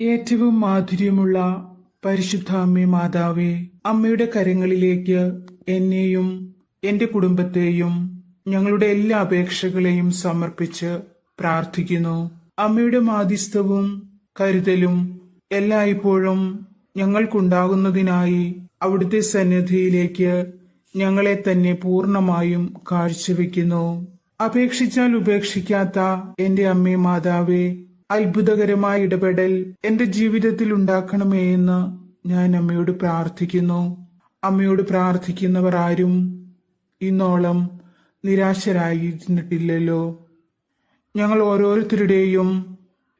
ഏറ്റവും മാധുര്യമുള്ള പരിശുദ്ധ അമ്മേ മാതാവേ അമ്മയുടെ കരങ്ങളിലേക്ക് എന്നെയും എന്റെ കുടുംബത്തെയും ഞങ്ങളുടെ എല്ലാ അപേക്ഷകളെയും സമർപ്പിച്ച് പ്രാർത്ഥിക്കുന്നു. അമ്മയുടെ മാധ്യസ്ഥവും കരുതലും എല്ലായ്പ്പോഴും ഞങ്ങൾക്കുണ്ടാകുന്നതിനായി അവിടുത്തെ സന്നിധിയിലേക്ക് ഞങ്ങളെ തന്നെ പൂർണമായും കാഴ്ചവെക്കുന്നു. അപേക്ഷിച്ചാൽ ഉപേക്ഷിക്കാത്ത എന്റെ അമ്മേ മാതാവേ അത്ഭുതകരമായ ഇടപെടൽ എന്റെ ജീവിതത്തിൽ ഉണ്ടാക്കണമേ എന്ന് ഞാൻ അമ്മയോട് പ്രാർത്ഥിക്കുന്നു. അമ്മയോട് പ്രാർത്ഥിക്കുന്നവർ ആരും ഇന്നോളം നിരാശരായിരുന്നിട്ടില്ലല്ലോ. ഞങ്ങൾ ഓരോരുത്തരുടെയും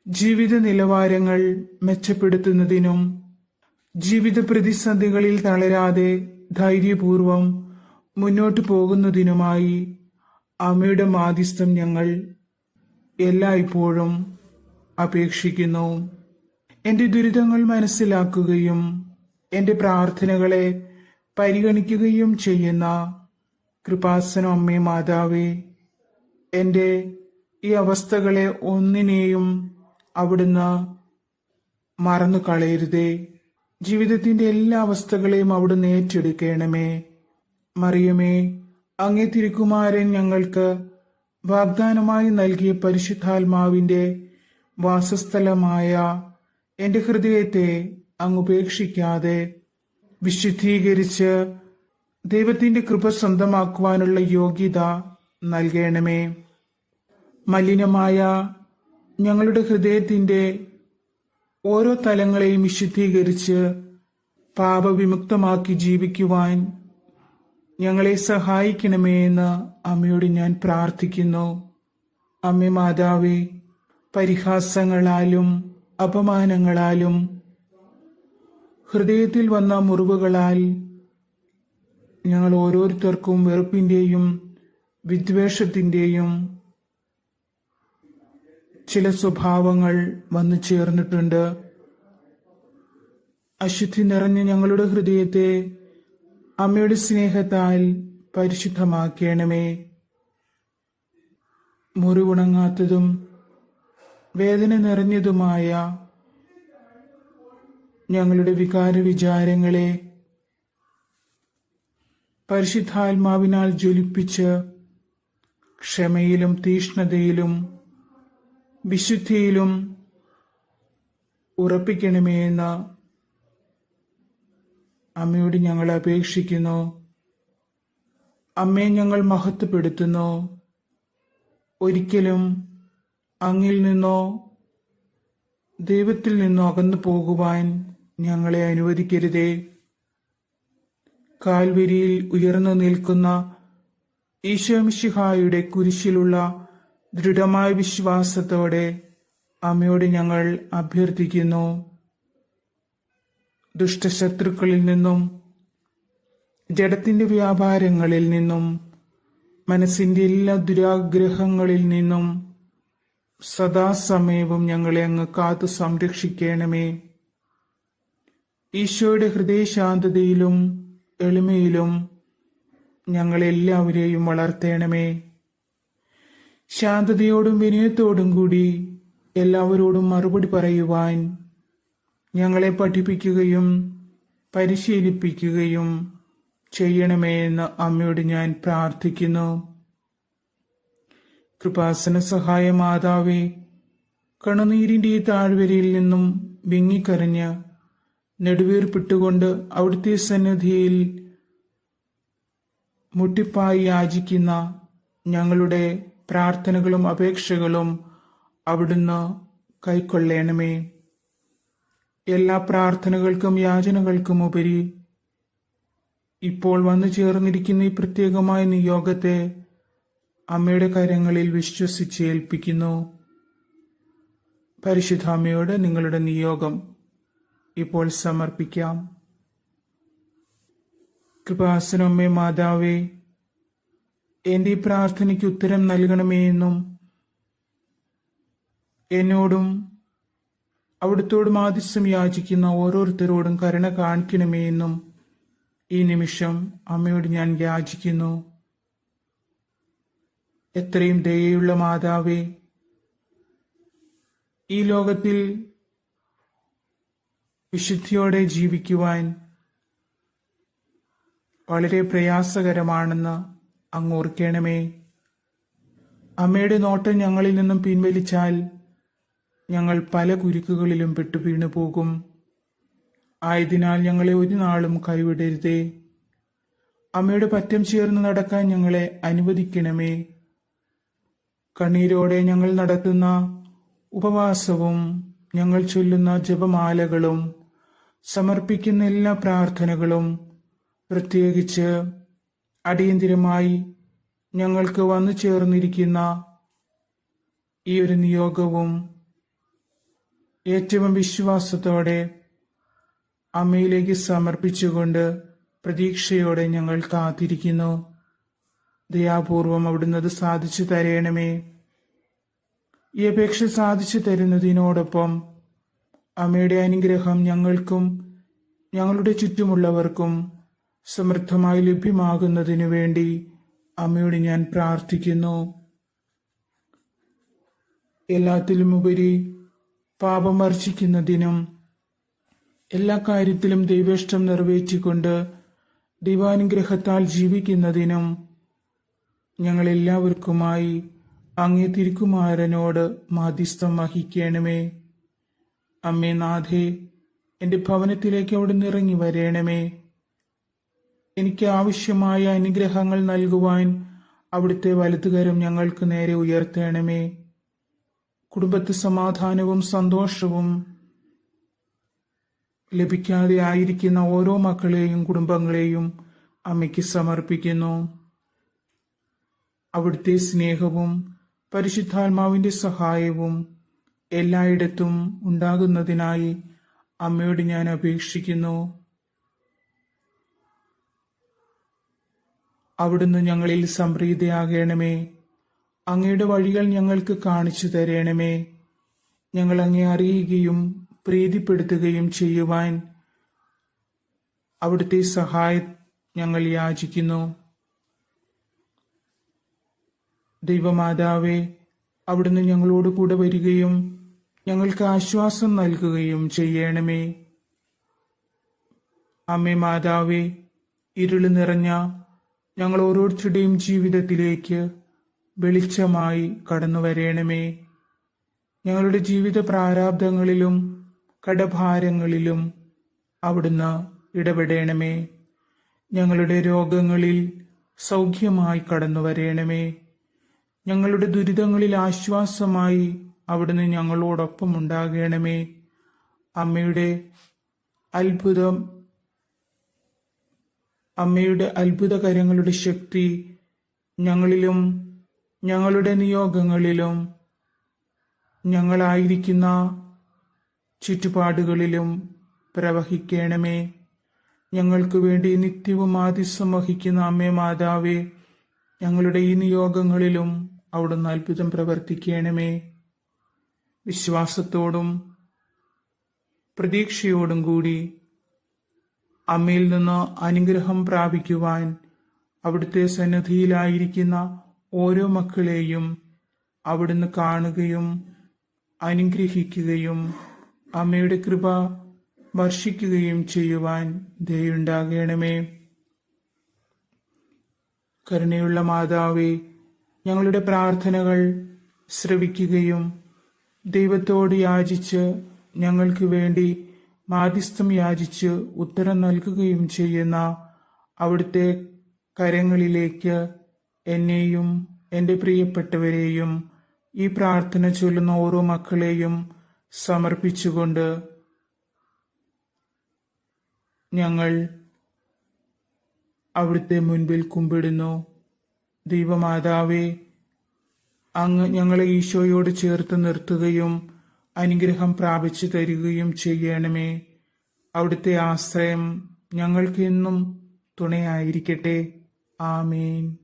ജീവിത നിലവാരങ്ങൾ മെച്ചപ്പെടുത്തുന്നതിനും ജീവിത പ്രതിസന്ധികളിൽ തളരാതെ ധൈര്യപൂർവം മുന്നോട്ടു പോകുന്നതിനുമായി അമ്മയുടെ മാധ്യസ്ഥം ഞങ്ങൾ എല്ലായ്പ്പോഴും അപേക്ഷിക്കുന്നു. എന്റെ ദുരിതങ്ങൾ മനസ്സിലാക്കുകയും എന്റെ പ്രാർത്ഥനകളെ പരിഗണിക്കുകയും ചെയ്യുന്ന കൃപാസന അമ്മേ മാതാവേ എന്റെ ഈ അവസ്ഥകളെ ഒന്നിനെയും അവിടുന്ന് മറന്നു കളയരുതേ ജീവിതത്തിന്റെ എല്ലാ അവസ്ഥകളെയും അവിടുന്ന് ഏറ്റെടുക്കണമേ. മറിയമേ അങ്ങേ തിരുക്കുമാരൻ ഞങ്ങൾക്ക് വാഗ്ദാനമായി നൽകിയ പരിശുദ്ധാത്മാവിന്റെ വാസസ്ഥലമായ എന്റെ ഹൃദയത്തെ അങ്ങ് ഉപേക്ഷിക്കാതെ വിശുദ്ധീകരിച്ച് ദൈവത്തിന്റെ കൃപ സ്വന്തമാക്കുവാനുള്ള യോഗ്യത നൽകണമേ. മലിനമായ ഞങ്ങളുടെ ഹൃദയത്തിന്റെ ഓരോ തലങ്ങളെയും വിശുദ്ധീകരിച്ച് പാപവിമുക്തമാക്കി ജീവിക്കുവാൻ ഞങ്ങളെ സഹായിക്കണമേ എന്ന് അമ്മയോട് ഞാൻ പ്രാർത്ഥിക്കുന്നു. അമ്മ മാതാവേ പരിഹാസങ്ങളാലും അപമാനങ്ങളാലും ഹൃദയത്തിൽ വന്ന മുറിവുകളാൽ ഞങ്ങൾ ഓരോരുത്തർക്കും വെറുപ്പിന്റെയും വിദ്വേഷത്തിന്റെയും ചില സ്വഭാവങ്ങൾ വന്നു ചേർന്നിട്ടുണ്ട്. അശുദ്ധി നിറഞ്ഞ ഞങ്ങളുടെ ഹൃദയത്തെ അമ്മയുടെ സ്നേഹത്താൽ പരിശുദ്ധമാക്കണമേ. മുറിവുണങ്ങാത്തതും വേദന നിറഞ്ഞതുമായ ഞങ്ങളുടെ വികാര വിചാരങ്ങളെ പരിശുദ്ധാത്മാവിനാൽ ജ്വലിപ്പിച്ച് ക്ഷമയിലും തീഷ്ണതയിലും വിശുദ്ധിയിലും ഉറപ്പിക്കണമേ എന്ന് അമ്മയോട് ഞങ്ങൾ അപേക്ഷിക്കുന്നു. അമ്മയെ ഞങ്ങൾ മഹത്വപ്പെടുത്തുന്നു. ഒരിക്കലും അങ്ങിൽ നിന്നോ ദൈവത്തിൽ നിന്നോ അകന്നു പോകുവാൻ ഞങ്ങളെ അനുവദിക്കരുതേ. കാൽവരിയിൽ ഉയർന്നു നിൽക്കുന്ന ഈശോമിഷിഹായുടെ കുരിശിലുള്ള ദൃഢമായ വിശ്വാസത്തോടെ അമ്മയോട് ഞങ്ങൾ അഭ്യർത്ഥിക്കുന്നു. ദുഷ്ടശത്രുക്കളിൽ നിന്നും ജഡത്തിന്റെ വ്യാപാരങ്ങളിൽ നിന്നും മനസ്സിന്റെ എല്ലാ ദുരാഗ്രഹങ്ങളിൽ നിന്നും സദാസമയവും ഞങ്ങളെ അങ്ങ് കാത്തു സംരക്ഷിക്കണമേ. ഈശോയുടെ ഹൃദയശാന്തതയിലും എളിമയിലും ഞങ്ങളെല്ലാവരെയും വളർത്തേണമേ. ശാന്തതയോടും വിനയത്തോടും കൂടി എല്ലാവരോടും മറുപടി പറയുവാൻ ഞങ്ങളെ പഠിപ്പിക്കുകയും പരിശീലിപ്പിക്കുകയും ചെയ്യണമേ എന്ന് അമ്മയോട് ഞാൻ പ്രാർത്ഥിക്കുന്നു. കൃപാസന സഹായ മാതാവേ കണുനീരിന്റെ താഴ്വരയിൽ നിന്നും വിങ്ങിക്കരഞ്ഞ് നെടുവീർപ്പിട്ടുകൊണ്ട് അവിടുത്തെ സന്നിധിയിൽ മുട്ടിപ്പായി യാചിക്കുന്ന ഞങ്ങളുടെ പ്രാർത്ഥനകളും അപേക്ഷകളും അവിടുന്ന് കൈക്കൊള്ളേണമേ. എല്ലാ പ്രാർത്ഥനകൾക്കും യാചനകൾക്കും ഉപരി ഇപ്പോൾ വന്നു ചേർന്നിരിക്കുന്ന ഈ പ്രത്യേകമായ നിയോഗത്തെ അമ്മയുടെ കാര്യങ്ങളിൽ വിശ്വസിച്ച് ഏൽപ്പിക്കുന്നു. പരിശുദ്ധാമ്മയോട് നിങ്ങളുടെ നിയോഗം ഇപ്പോൾ സമർപ്പിക്കാം. കൃപാസനമ്മേ മാതാവേ എന്റെ പ്രാർത്ഥനയ്ക്ക് ഉത്തരം നൽകണമേ എന്നും എന്നോടും അവിടുത്തോടും ആദിശ്യം യാചിക്കുന്ന ഓരോരുത്തരോടും കരുണ കാണിക്കണമേ എന്നും ഈ നിമിഷം അമ്മയോട് ഞാൻ യാചിക്കുന്നു. എത്രയും ദയയുള്ള മാതാവേ ഈ ലോകത്തിൽ വിശുദ്ധിയോടെ ജീവിക്കുവാൻ വളരെ പ്രയാസകരമാണെന്ന് അങ്ങ് ഓർക്കണമേ. അമ്മയുടെ നോട്ടം ഞങ്ങളിൽ നിന്നും പിൻവലിച്ചാൽ ഞങ്ങൾ പല കുരുക്കുകളിലും പെട്ടു വീണു പോകും. ആയതിനാൽ ഞങ്ങളെ ഒരു നാളും കൈവിടരുതേ. അമ്മയുടെ പറ്റം ചേർന്ന് നടക്കാൻ ഞങ്ങളെ അനുവദിക്കണമേ. കണ്ണീരോടെ ഞങ്ങൾ നടത്തുന്ന ഉപവാസവും ഞങ്ങൾ ചൊല്ലുന്ന ജപമാലകളും സമർപ്പിക്കുന്ന എല്ലാ പ്രാർത്ഥനകളും പ്രത്യേകിച്ച് അടിയന്തിരമായി ഞങ്ങൾക്ക് വന്നു ചേർന്നിരിക്കുന്ന ഈ ഒരു നിയോഗവും ഏറ്റവും വിശ്വാസത്തോടെ അമ്മയിലേക്ക് സമർപ്പിച്ചുകൊണ്ട് പ്രതീക്ഷയോടെ ഞങ്ങൾ കാത്തിരിക്കുന്നു. ദയാപൂർവം അവിടുന്ന് അത് സാധിച്ചു തരയണമേ ഈ അപേക്ഷ സാധിച്ചു തരുന്നതിനോടൊപ്പം അമ്മയുടെ അനുഗ്രഹം ഞങ്ങൾക്കും ഞങ്ങളുടെ ചുറ്റുമുള്ളവർക്കും സമൃദ്ധമായി ലഭ്യമാകുന്നതിനു വേണ്ടി അമ്മയോട് ഞാൻ പ്രാർത്ഥിക്കുന്നു. എല്ലാത്തിലുമുപരി പാപം വർജിക്കുന്നതിനും എല്ലാ കാര്യത്തിലും ദൈവേഷ്ടം നിറവേറ്റിക്കൊണ്ട് ദൈവാനുഗ്രഹത്താൽ ജീവിക്കുന്നതിനും ഞങ്ങൾ എല്ലാവർക്കുമായി അങ്ങേ തിരുക്കുമാരനോട് മാധ്യസ്ഥം വഹിക്കണമേ. അമ്മേ നാഥേ എന്റെ ഭവനത്തിലേക്ക് അവിടെ ഇറങ്ങി വരേണമേ. എനിക്ക് ആവശ്യമായ അനുഗ്രഹങ്ങൾ നൽകുവാൻ അവിടുത്തെ വലതുകരം ഞങ്ങൾക്ക് നേരെ ഉയർത്തേണമേ. കുടുംബത്തെ സമാധാനവും സന്തോഷവും ലഭിക്കാതെ ആയിരിക്കുന്ന ഓരോ മക്കളെയും കുടുംബങ്ങളെയും അമ്മയ്ക്ക് സമർപ്പിക്കുന്നു. അവിടുത്തെ സ്നേഹവും പരിശുദ്ധാത്മാവിന്റെ സഹായവും എല്ലായിടത്തും ഉണ്ടാകുന്നതിനായി അമ്മയോട് ഞാൻ അപേക്ഷിക്കുന്നു. അവിടുന്ന് ഞങ്ങളിൽ സംപ്രീതയാകണമേ. അങ്ങയുടെ വഴികൾ ഞങ്ങൾക്ക് കാണിച്ചു തരണമേ. ഞങ്ങൾ അങ്ങേ അറിയുകയും പ്രീതിപ്പെടുത്തുകയും ചെയ്യുവാൻ അവിടുത്തെ സഹായം ഞങ്ങൾ യാചിക്കുന്നു. ദൈവമാതാവേ അവിടുന്ന് ഞങ്ങളോട് കൂടെ വരികയും ഞങ്ങൾക്ക് ആശ്വാസം നൽകുകയും ചെയ്യണമേ. അമ്മേ മാതാവേ ഇരുൾ നിറഞ്ഞ ഞങ്ങൾ ഓരോരുത്തരുടെയും ജീവിതത്തിലേക്ക് വെളിച്ചമായി കടന്നു വരേണമേ. ഞങ്ങളുടെ ജീവിത പ്രാരാബ്ദങ്ങളിലും കടഭാരങ്ങളിലും അവിടുന്ന് ഇടപെടണമേ. ഞങ്ങളുടെ രോഗങ്ങളിൽ സൗഖ്യമായി കടന്നു വരേണമേ. ഞങ്ങളുടെ ദുരിതങ്ങളിൽ ആശ്വാസമായി അവിടുന്ന് ഞങ്ങളോടൊപ്പം ഉണ്ടാകണമേ. അമ്മയുടെ അത്ഭുതം അമ്മയുടെ അത്ഭുതകരങ്ങളുടെ ശക്തി ഞങ്ങളിലും ഞങ്ങളുടെ നിയോഗങ്ങളിലും ഞങ്ങളായിരിക്കുന്ന ചുറ്റുപാടുകളിലും പ്രവഹിക്കണമേ. ഞങ്ങൾക്ക് വേണ്ടി നിത്യവും ആദിസം വഹിക്കുന്ന അമ്മേ മാതാവേ ഞങ്ങളുടെ ഈ നിയോഗങ്ങളിലും അവിടുന്ന് അത്ഭുതം പ്രവർത്തിക്കണമേ. വിശ്വാസത്തോടും പ്രതീക്ഷയോടും കൂടി അമ്മയിൽ നിന്ന് അനുഗ്രഹം പ്രാപിക്കുവാൻ അവിടുത്തെ സന്നിധിയിലായിരിക്കുന്ന ഓരോ മക്കളെയും അവിടുന്ന് കാണുകയും അനുഗ്രഹിക്കുകയും അമ്മയുടെ കൃപ വർഷിക്കുകയും ചെയ്യുവാൻ ദയുണ്ടാകണമേ. കരുണയുള്ള മാതാവേ ഞങ്ങളുടെ പ്രാർത്ഥനകൾ ശ്രവിക്കുകയും ദൈവത്തോട് യാചിച്ച് ഞങ്ങൾക്ക് വേണ്ടി മാധ്യസ്ഥം യാചിച്ച് ഉത്തരം നൽകുകയും ചെയ്യുന്ന അവിടുത്തെ കരങ്ങളിലേക്ക് എന്നെയും എന്റെ പ്രിയപ്പെട്ടവരെയും ഈ പ്രാർത്ഥന ചൊല്ലുന്ന ഓരോ മക്കളെയും സമർപ്പിച്ചുകൊണ്ട് ഞങ്ങൾ അവിടുത്തെ മുൻപിൽ കുമ്പിടുന്നു. ദൈവമാതാവേ അങ്ങ് ഞങ്ങളെ ഈശോയോട് ചേർത്ത് നിർത്തുകയും അനുഗ്രഹം പ്രാപിച്ചു തരികയും ചെയ്യണമേ. അവിടുത്തെ ആശ്രയം ഞങ്ങൾക്കെന്നും തുണയായിരിക്കട്ടെ. ആമേൻ.